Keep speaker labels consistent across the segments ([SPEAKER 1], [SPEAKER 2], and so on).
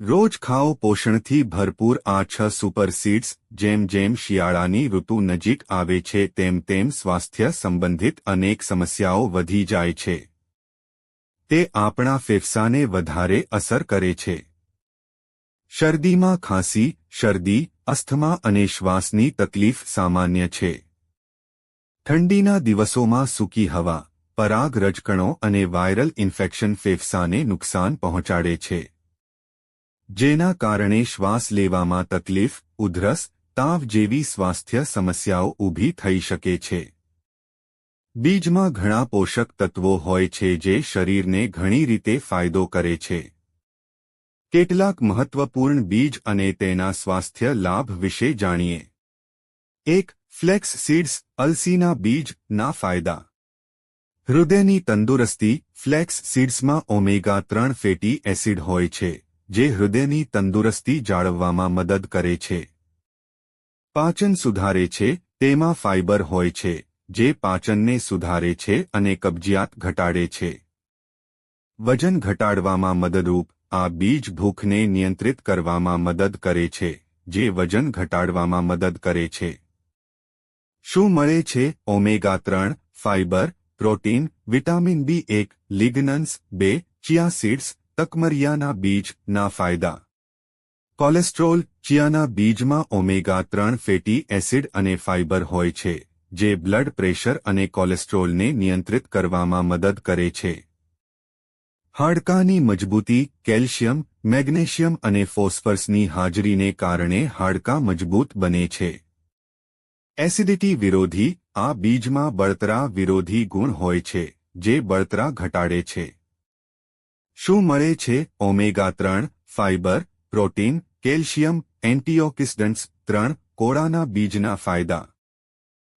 [SPEAKER 1] રોજ ખાઓ પોષણથી ભરપૂર આ છ સુપર સીડ્સ, જેમ જેમ શિયાળાની ઋતુ નજીક આવે છે તેમ તેમ સ્વાસ્થ્ય સંબંધિત અનેક સમસ્યાઓ વધી જાય છે. તે આપણા ફેફસાને વધારે અસર કરે છે. શરદીમાં ખાંસી, શરદી, અસ્થમા અને શ્વાસની તકલીફ સામાન્ય છે. ઠંડીના દિવસોમાં સૂકી હવા પરાગ રજકણો અને વાયરલ ઇન્ફેક્શન ફેફસાને નુકસાન પહોંચાડે છે. જેના કારણે શ્વાસ લેવામાં તકલીફ, ઉધરસ, તાવ જેવી સ્વાસ્થ્ય સમસ્યાઓ ઊભી થઈ શકે છે. બીજમાં ઘણા પોષક તત્વો હોય છે જે શરીરને ઘણી રીતે ફાયદો કરે છે. કેટલાક મહત્વપૂર્ણ બીજ અને તેના સ્વાસ્થ્ય લાભ વિશે જાણીએ. એક, ફ્લેક્સ સીડ્સ, અલસીના બીજ ના ફાયદા. હૃદયની તંદુરસ્તી, ફ્લેક્સ સીડ્સમાં ઓમેગા ત્રણ ફેટી એસિડ હોય છે. જે હૃદયની તંદુરસ્તી જાળવવામાં મદદ કરે છે. પાચન સુધારે છે, તેમાં ફાઇબર હોય છે, જે પાચનને સુધારે છે અને કબજિયાત ઘટાડે છે. વજન ઘટાડવામાં મદદરૂપ, આ બીજ ભૂખને નિયંત્રિત કરવામાં મદદ કરે છે, જે વજન ઘટાડવામાં મદદ કરે છે. શું મળે છે? ઓમેગા ત્રણ, ફાઇબર, પ્રોટીન, વિટામિન બી એક, લિગ્નન્સ બે, ચિયા સીડ્સ તકમરિયાના બીજના ફાયદા. કોલેસ્ટ્રોલ ચિયાના બીજમાં ઓમેગા ત્રણ ફેટી એસિડ અને ફાઇબર હોય છે, જે બ્લડ પ્રેશર અને કોલેસ્ટ્રોલને નિયંત્રિત કરવામાં મદદ કરે છે. હાડકાની મજબૂતી કેલ્શિયમ, મેગ્નેશિયમ અને ફોસ્ફરસની હાજરીને કારણે હાડકાં મજબૂત બને છે. એસિડિટી વિરોધી આ બીજમાં બળતરા વિરોધી ગુણ હોય છે, જે બળતરા ઘટાડે છે. શું મળે છે ઓમેગા ત્રણ, ફાઇબર, પ્રોટીન, કેલ્શિયમ, એન્ટીઓક્સિડન્ટ્સ ત્રણ કોળાના બીજના ફાયદા?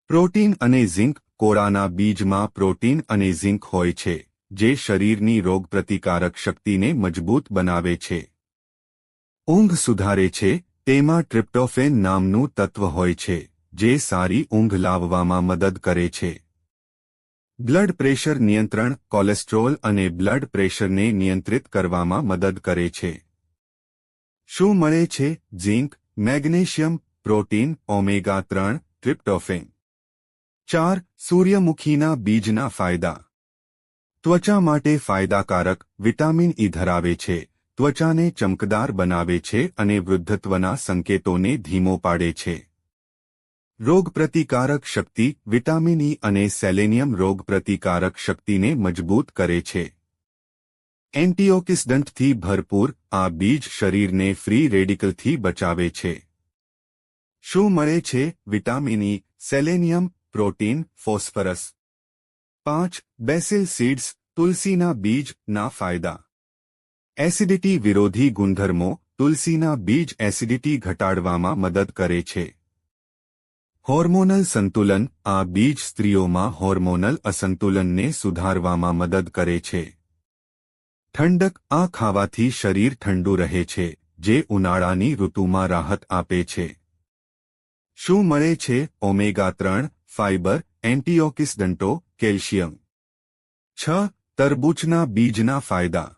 [SPEAKER 1] પ્રોટીન અને ઝિંક કોળાના બીજમાં પ્રોટીન અને ઝિંક હોય છે, જે શરીરની રોગપ્રતિકારક શક્તિને મજબૂત બનાવે છે. ઊંઘ સુધારે છે, તેમાં ટ્રિપ્ટોફેન નામનું તત્વ હોય છે, જે સારી ઊંઘ લાવવામાં મદદ કરે છે. બ્લડ પ્રેશર નિયંત્રણ, કોલેસ્ટ્રોલ અને બ્લડ પ્રેશરને નિયંત્રિત કરવામાં મદદ કરે છે. શું મળે છે? ઝીંક, મેગ્નેશિયમ, પ્રોટીન, ઓમેગા ત્રણ, ટ્રિપ્ટોફેન. ચાર, સૂર્યમુખીના બીજના ફાયદા. ત્વચા માટે ફાયદાકારક વિટામિન ઈ ધરાવે છે. ત્વચાને ચમકદાર બનાવે છે અને વૃદ્ધત્વના સંકેતોને ધીમો પાડે છે. રોગપ્રતિકારક શક્તિ વિટામિન ઈ અને સેલેનિયમ રોગપ્રતિકારક શક્તિને મજબૂત કરે છે. એન્ટીઓક્સિડન્ટથી ભરપૂર આ બીજ શરીરને ફ્રી રેડિકલથી બચાવે છે. શું મળે છે? Vitamin E selenium, protein, phosphorus. પાંચ, બેસિલ સીડ્સ, તુલસીના બીજના ફાયદા. એસિડિટી વિરોધી ગુણધર્મો તુલસીના બીજ એસિડિટી ઘટાડવામાં મદદ કરે છે. હોર્મોનલ સંતુલન આ બીજ સ્ત્રીઓમાં હોર્મોનલ અસંતુલનને સુધારવામાં મદદ કરે છે. ઠંડક આ ખાવાથી શરીર ઠંડુ રહે છે, જે ઉનાળાની ઋતુમાં રાહત આપે છે. શું મળે છે? ઓમેગા ત્રણ, ફાઇબર, એન્ટીઓક્સિડન્ટો, કેલ્શિયમ. છ, તરબૂચના બીજના ફાયદા.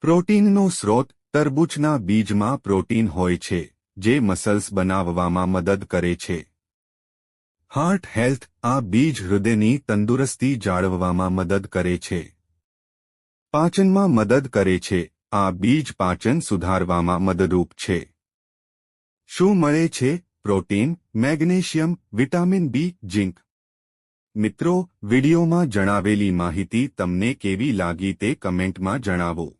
[SPEAKER 1] પ્રોટીનનો સ્રોત તરબૂચના બીજમાં પ્રોટીન હોય છે, જે મસલ્સ બનાવવામાં મદદ કરે છે. હાર્ટ હેલ્થ આ બીજ હૃદયની તંદુરસ્તી જાળવવામાં મદદ કરે છે. પાચનમાં મદદ કરે છે. આ બીજ પાચન સુધારવામાં મદદરૂપ છે. શું મળે છે? Protein, magnesium, vitamin B, zinc. મિત્રો, વિડીયોમાં જણાવેલી માહિતી તમને કેવી લાગી તે કમેન્ટમાં જણાવો.